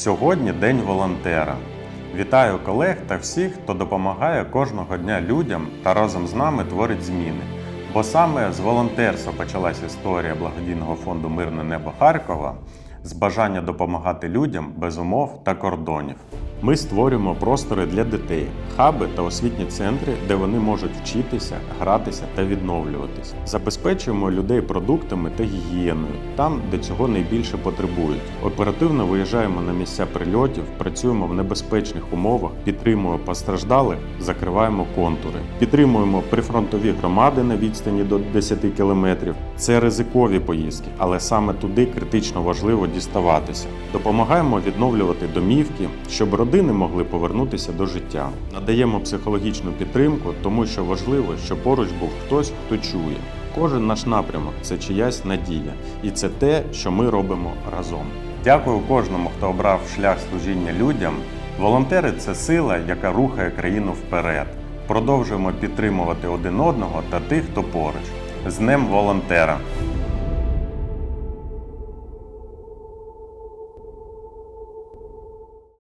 Сьогодні День волонтера. Вітаю колег та всіх, хто допомагає кожного дня людям та разом з нами творить зміни. Бо саме з волонтерства почалась історія благодійного фонду Мирне небо Харкова з бажання допомагати людям без умов та кордонів. Ми створюємо простори для дітей, хаби та освітні центри, де вони можуть вчитися, гратися та відновлюватись. Забезпечуємо людей продуктами та гігієною там, де цього найбільше потребують. Оперативно виїжджаємо на місця прильотів, працюємо в небезпечних умовах, підтримуємо постраждалих, закриваємо контури, підтримуємо прифронтові громади на відстані до 10 кілометрів. Це ризикові поїздки, але саме туди критично важливо діставатися. Допомагаємо відновлювати домівки, щоб родини могли повернутися до життя. Надаємо психологічну підтримку, тому що важливо, щоб поруч був хтось, хто чує. Кожен наш напрямок це чиясь надія, і це те, що ми робимо разом. Дякую кожному, хто обрав шлях служіння людям. Волонтери це сила, яка рухає країну вперед. Продовжуємо підтримувати один одного та тих, хто поруч. З Днем волонтера!